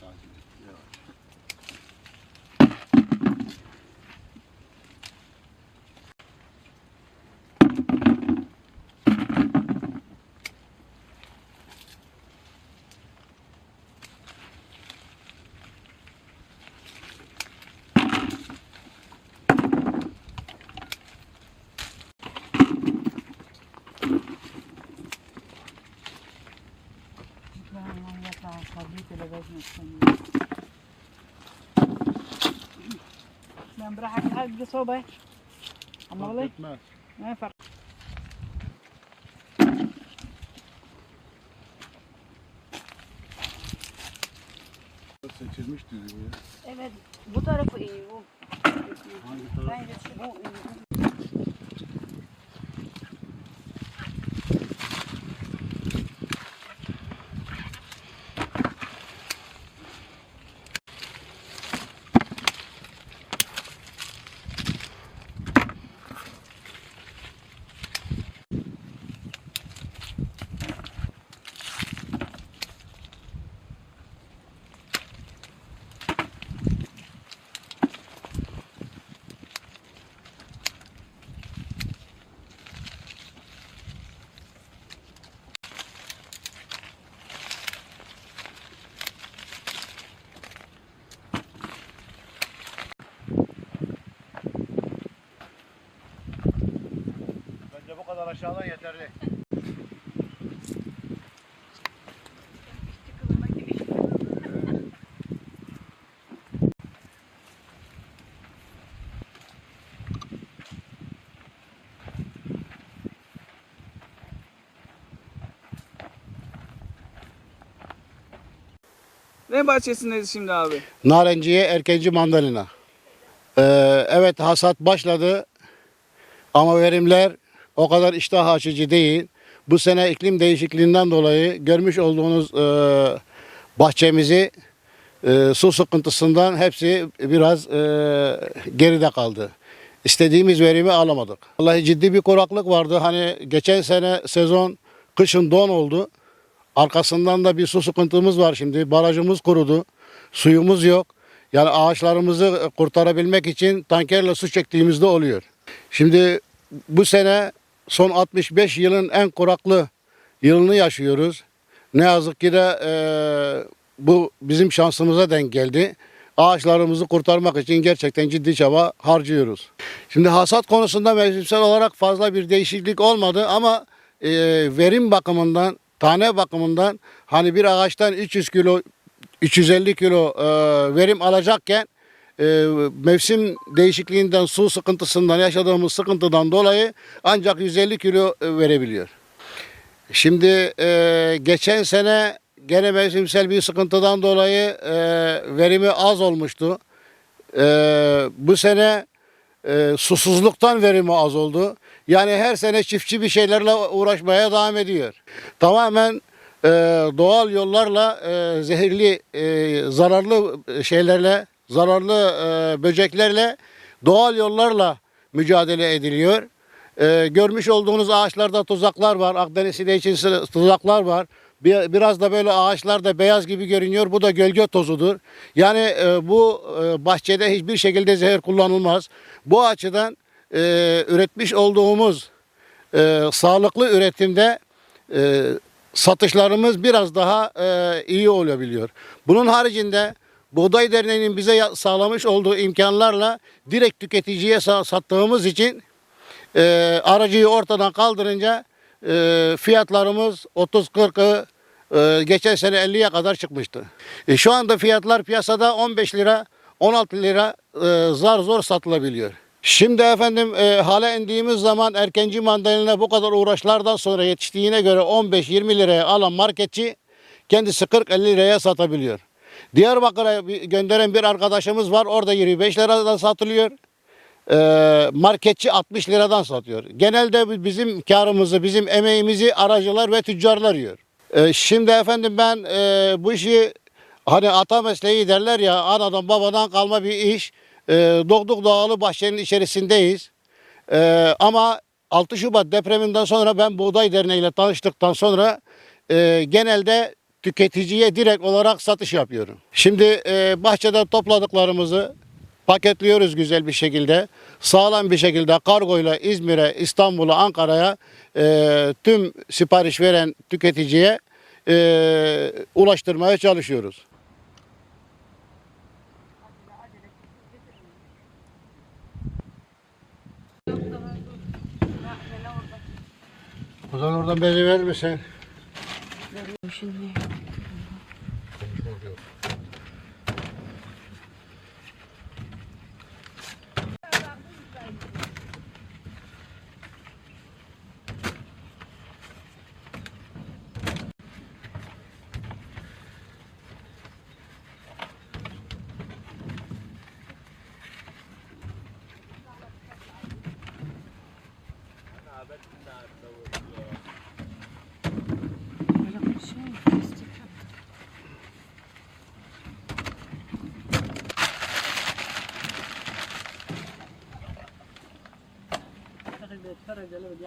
like. Yeah. Hadi bir sobaya. Ama Fark olay etmez. ne fark. Seçilmiş düzgün ya. Evet bu tarafı iyi bu. Hangi taraf? Ben de şu bu iyi. Aşağıdan yeterli. Ne bahçesindeyiz şimdi abi? Narenciye erkenci mandalina. Ee, evet hasat başladı ama verimler o kadar iştah açıcı değil. Bu sene iklim değişikliğinden dolayı görmüş olduğunuz e, bahçemizi e, su sıkıntısından hepsi biraz e, geride kaldı. İstediğimiz verimi alamadık. Vallahi ciddi bir kuraklık vardı. Hani geçen sene sezon kışın don oldu. Arkasından da bir su sıkıntımız var şimdi. Barajımız kurudu. Suyumuz yok. Yani ağaçlarımızı kurtarabilmek için tankerle su çektiğimizde oluyor. Şimdi bu sene son 65 yılın en kuraklı yılını yaşıyoruz. Ne yazık ki de e, bu bizim şansımıza denk geldi. Ağaçlarımızı kurtarmak için gerçekten ciddi çaba harcıyoruz. Şimdi hasat konusunda mevsimsel olarak fazla bir değişiklik olmadı ama e, verim bakımından, tane bakımından hani bir ağaçtan 300 kilo 350 kilo e, verim alacakken e, mevsim değişikliğinden, su sıkıntısından yaşadığımız sıkıntıdan dolayı ancak 150 kilo e, verebiliyor. Şimdi e, geçen sene gene mevsimsel bir sıkıntıdan dolayı e, verimi az olmuştu. Bu sene susuzluktan verimi az oldu. Yani her sene çiftçi bir şeylerle uğraşmaya devam ediyor. Tamamen doğal yollarla zehirli, zararlı şeylerle, zararlı e, böceklerle doğal yollarla mücadele ediliyor. E, görmüş olduğunuz ağaçlarda tuzaklar var. Akdeniz sineği için tuzaklar var. Bir- Biraz da böyle ağaçlar da beyaz gibi görünüyor. Bu da gölge tozudur. Yani e, bu e, bahçede hiçbir şekilde zehir kullanılmaz. Bu açıdan e, üretmiş olduğumuz e, sağlıklı üretimde e, satışlarımız biraz daha e, iyi olabiliyor. Bunun haricinde Buğday Derneği'nin bize sağlamış olduğu imkanlarla direkt tüketiciye sa- sattığımız için e, aracıyı ortadan kaldırınca e, fiyatlarımız 30-40'ı e, geçen sene 50'ye kadar çıkmıştı. E, şu anda fiyatlar piyasada 15 lira 16 lira e, zar zor satılabiliyor. Şimdi efendim e, hale indiğimiz zaman erkenci mandalina bu kadar uğraşlardan sonra yetiştiğine göre 15-20 liraya alan marketçi kendisi 40-50 liraya satabiliyor. Diyarbakır'a gönderen bir arkadaşımız var. Orada 25 liradan satılıyor. Ee, marketçi 60 liradan satıyor. Genelde bi- bizim karımızı, bizim emeğimizi aracılar ve tüccarlar yiyor. Ee, şimdi efendim ben e, bu işi hani ata mesleği derler ya anadan babadan kalma bir iş. E, Doğduk Doğalı bahçenin içerisindeyiz. Ee, ama 6 Şubat depreminden sonra ben Buğday Derneği ile tanıştıktan sonra e, genelde tüketiciye direkt olarak satış yapıyorum. Şimdi e, bahçeden topladıklarımızı paketliyoruz güzel bir şekilde. Sağlam bir şekilde kargoyla İzmir'e, İstanbul'a, Ankara'ya e, tüm sipariş veren tüketiciye e, ulaştırmaya çalışıyoruz. O zaman oradan beni verir misin? Şimdi.